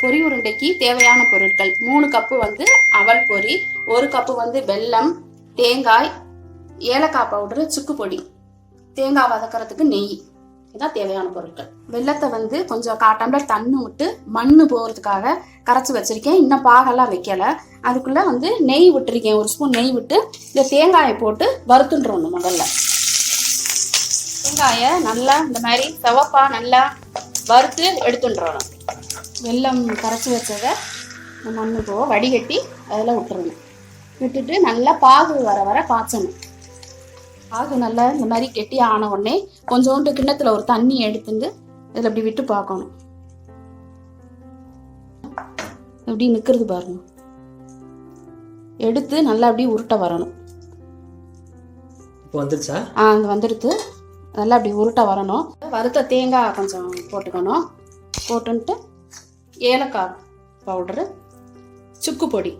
பொரி உருண்டைக்கு தேவையான பொருட்கள். மூணு கப்பு வந்து அவல் பொரி ஒரு கப்பு வந்து வெல்லம் தேங்காய் ஏலக்காய் பவுடரு சுக்கு பொடி. தேங்காய் வதக்கிறதுக்கு நெய். இதான் தேவையான பொருட்கள். வெள்ளத்தை வந்து கொஞ்சம் கா டம்ளர் தண்ணி விட்டு மண் போகிறதுக்காக கரைச்சி வச்சிருக்கேன். இன்னும் பாகெல்லாம் வைக்கல. அதுக்குள்ளே வந்து நெய் விட்டுருக்கேன். ஒரு ஸ்பூன் நெய் விட்டு இந்த தேங்காயை போட்டு வறுத்துன்றணும் முதல்ல. தேங்காயை நல்லா இந்த மாதிரி சிவப்பா நல்லா வறுத்து எடுத்துன்றணும் வெல்லம் கரைச்சி வச்சதை மண்ணு போ வடிகட்டி அதில் விட்டுறணும். விட்டுட்டு நல்லா பாகு வர வர காய்ச்சணும். பாகு நல்லா இந்த மாதிரி கெட்டி ஆன உடனே கொஞ்சோண்டு கிண்ணத்துல ஒரு தண்ணி எடுத்துட்டு இதில் இப்படி விட்டு பார்க்கணும். எப்படி நிற்கிறது பாருங்க. எடுத்து நல்லா அப்படியே உருட்ட வரணும். இப்போ வந்துருச்சா? ஆ அது வந்துடுது நல்லா அப்படி உருட்ட வரணும். வறுத்த தேங்காய் கொஞ்சம் போட்டுக்கணும். போட்டுன்ட்டு ஏலக்காய் பவுடரு சுக்கு பொடி.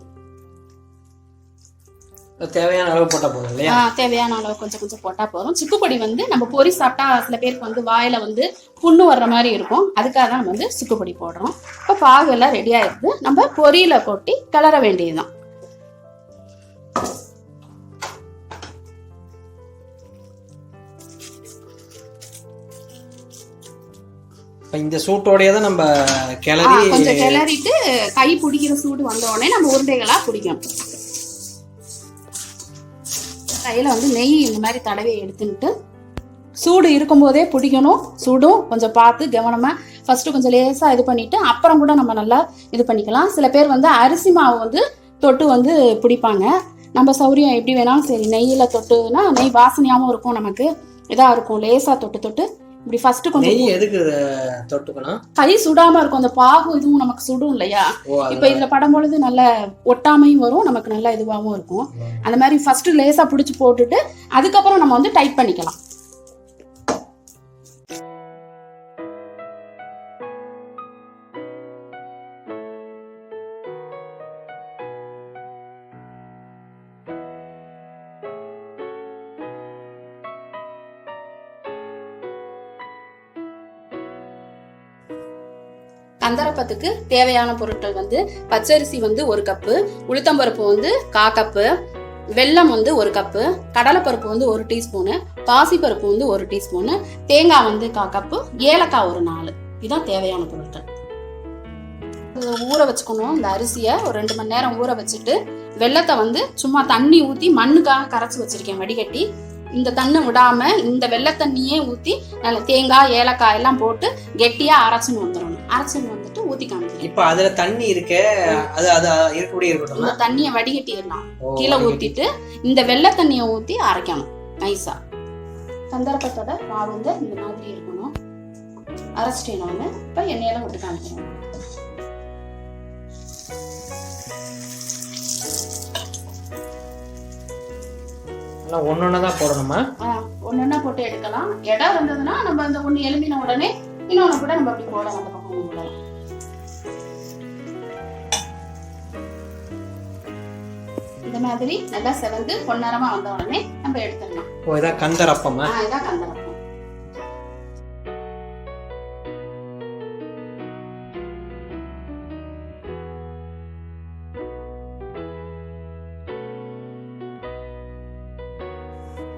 தேவையான அளவு போட்டால் போதும் இல்லையா? தேவையான அளவு கொஞ்சம் கொஞ்சம் போட்டா போதும். சுக்கு பொடி வந்து நம்ம பொரி சாப்பிட்டா சில பேருக்கு வந்து வாயில வந்து புண்ணு வர்ற மாதிரி இருக்கும். அதுக்காக தான் நம்ம வந்து சுக்கு பொடி போடுறோம். இப்போ பாகு எல்லாம் ரெடி ஆயிடுது. நம்ம பொரியில கொட்டி கிளற வேண்டியதுதான். இப்போ இந்த சூட்டோடயே தான் நம்ம கிளறி கொஞ்சம் கிளறிட்டு கை பிடிக்கிற சூடு வந்த உடனே நம்ம உருண்டைகளா பிடிக்கணும். கையில் வந்து நெய் இந்த மாதிரி தடவை எடுத்துக்கிட்டு சூடு இருக்கும்போதே பிடிக்கணும். சூடும் கொஞ்சம் பார்த்து கவனமா ஃபர்ஸ்ட் கொஞ்சம் லேசா இது பண்ணிட்டு அப்புறம் கூட நம்ம நல்லா இது பண்ணிக்கலாம். சில பேர் வந்து அரிசி மாவு வந்து தொட்டு வந்து பிடிப்பாங்க. நம்ம சௌரியம் எப்படி வேணாலும் சரி நெய்யில தொட்டுனா நெய் வாசனையாகவும் இருக்கும் நமக்கு. இதாக இருக்கும் லேசா தொட்டு தொட்டு இப்படி ஃபர்ஸ்ட் கொஞ்சம் நெய் எதுக்கு தொட்டுக்கணும்? கை சுடாம இருக்கும். அந்த பாகு இதுவும் நமக்கு சுடும் இல்லையா? இப்ப இதுல படும் பொழுது நல்ல ஒட்டாமையும் வரும் நமக்கு நல்ல இதுவாகவும் இருக்கும். அந்த மாதிரி ஃபர்ஸ்ட் லேசா பிடிச்சி போட்டுட்டு அதுக்கப்புறம் நம்ம வந்து டைட் பண்ணிக்கலாம். கந்தரப்பத்துக்கு தேவையான பொருட்கள் வந்து பச்சரிசி வந்து ஒரு கப்பு உளுத்தம்பருப்பு வந்து கா கப்பு வெல்லம் வந்து ஒரு கப்பு கடலைப்பருப்பு வந்து ஒரு டீஸ்பூனு பாசிப்பருப்பு வந்து ஒரு டீஸ்பூனு தேங்காய் வந்து கா கப்பு ஏலக்காய் ஒரு நாலு. இதுதான் தேவையான பொருட்கள். ஊற வச்சுக்கணும். இந்த அரிசியை ஒரு ரெண்டு மணி நேரம் ஊற வச்சுட்டு வெள்ளத்தை வந்து சும்மா தண்ணி ஊற்றி மண்ணுக்காக கரைச்சி வச்சிருக்கேன் வடிகட்டி. இந்த தண்ணை விடாம இந்த வெள்ளை தண்ணியே ஊற்றி நல்ல தேங்காய் ஏலக்காய் எல்லாம் போட்டு கெட்டியாக அரைச்சுன்னு வந்துடணும். அரைச்சுன்னு ஊற்றி காமிக்கிறேன் இப்போ அதுல தண்ணி இருக்கே அது அது இருக்கக்கூடிய இருக்கட்டும். இந்த தண்ணியை வடிகட்டிடலாம். கீழே. ஊத்திட்டு இந்த வெள்ளை தண்ணியை ஊத்தி அரைக்கணும் நைஸா சந்தர்ப்பத்தோட மாவு வந்து இந்த மாதிரி இருக்கணும். அரைச்சிட்டேன் நான் இப்ப எண்ணெயெல்லாம் விட்டு காமிக்கிறேன். எல்லாம் ஒன்னொன்னு தான் போடணுமா? ஒன்னொன்னா போட்டு எடுக்கலாம். இடம் இருந்ததுன்னா நம்ம அந்த ஒண்ணு எலும்பின உடனே இன்னொன்னு கூட நம்ம அப்படி போடலாம் அந்த பக்கம் இந்த மாதிரி நல்லா செவந்து பொன்னரமா வந்த உடனே நம்ம எடுத்துடலாம். ஓ இதான் கந்தரப்பமா? ஆ, இதான் கந்தரப்பம்.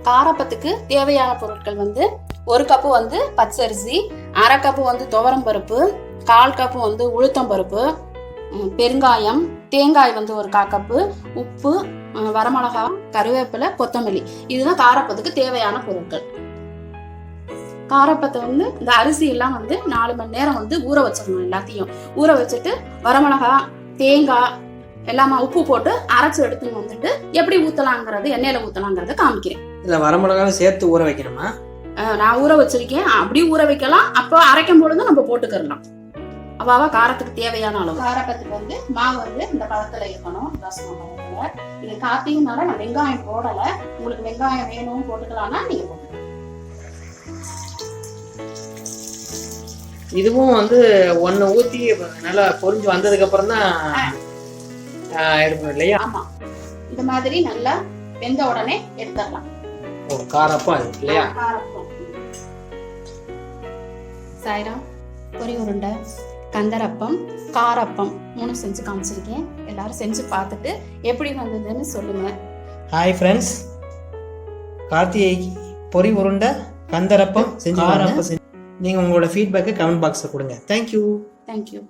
காரப்பத்துக்கு தேவையான பொருட்கள் வந்து ஒரு கப்பு வந்து பச்சரிசி அரை கப்பு வந்து துவரம் பருப்பு கால் கப்பு வந்து உளுத்தம் பருப்பு பெருங்காயம் தேங்காய் வந்து ஒரு கா கப்பு உப்பு ம், வரமிளகா கருவேப்பிலை கொத்தமல்லி. இதுதான் காரப்பத்துக்கு தேவையான பொருட்கள். காரப்பத்தை வந்து இந்த அரிசி எல்லாம் வந்து நாலு மணி நேரம் வந்து ஊற வச்சிடணும் எல்லாத்தையும். ஊற வச்சுட்டு வரமிளகா தேங்காய் எல்லாமே உப்பு போட்டு அரைச்சு எடுத்துன்னு வந்துட்டு எப்படி ஊத்தலாங்கிறது எண்ணெயில ஊத்தலாங்கிறத காமிக்கிறேன். இல்ல வரமிளகாவை சேர்த்து ஊற வைக்கணுமா? நான் ஊற வச்சிருக்கேன். அப்படி ஊற வைக்கலாம். அப்போ அரைக்கும் பொழுது நம்ம போட்டுக்கிறலாம். அவாவா காரத்துக்கு தேவையான அளவு. காரப்பத்துக்கு வந்து மாவு வந்து இந்த பழத்துல இருக்கணும். ரசம் பழத்துல இது கார்த்திகனால நான் வெங்காயம் போடல. உங்களுக்கு வெங்காயம் வேணும் போட்டுக்கலாம்னா நீங்க போட்டுக்கலாம் இதுவும் வந்து ஒன்னு ஊத்தி நல்லா பொரிஞ்சு வந்ததுக்கு அப்புறம் தான் எடுக்கணும் இல்லையா? ஆமா. இந்த மாதிரி நல்லா வெந்த உடனே எடுத்துடலாம். ஓ காரப்பா இல்லையா? காரப்பம். சாய்ராம் பொரி உருண்டை. கந்தரப்பம் காரப்பம் மூணு செஞ்சு காமிச்சிருக்கேன். எல்லாரும் செஞ்சு பார்த்துட்டு எப்படி வந்ததுன்னு சொல்லுங்க. ஹாய் ஃப்ரெண்ட்ஸ் கார்த்திகை பொறி உருண்டை கந்தரப்பம் செஞ்சு நீங்கள் உங்களோட ஃபீட்பேக்கை கமெண்ட் பாக்ஸில் கொடுங்க. Thank you thank you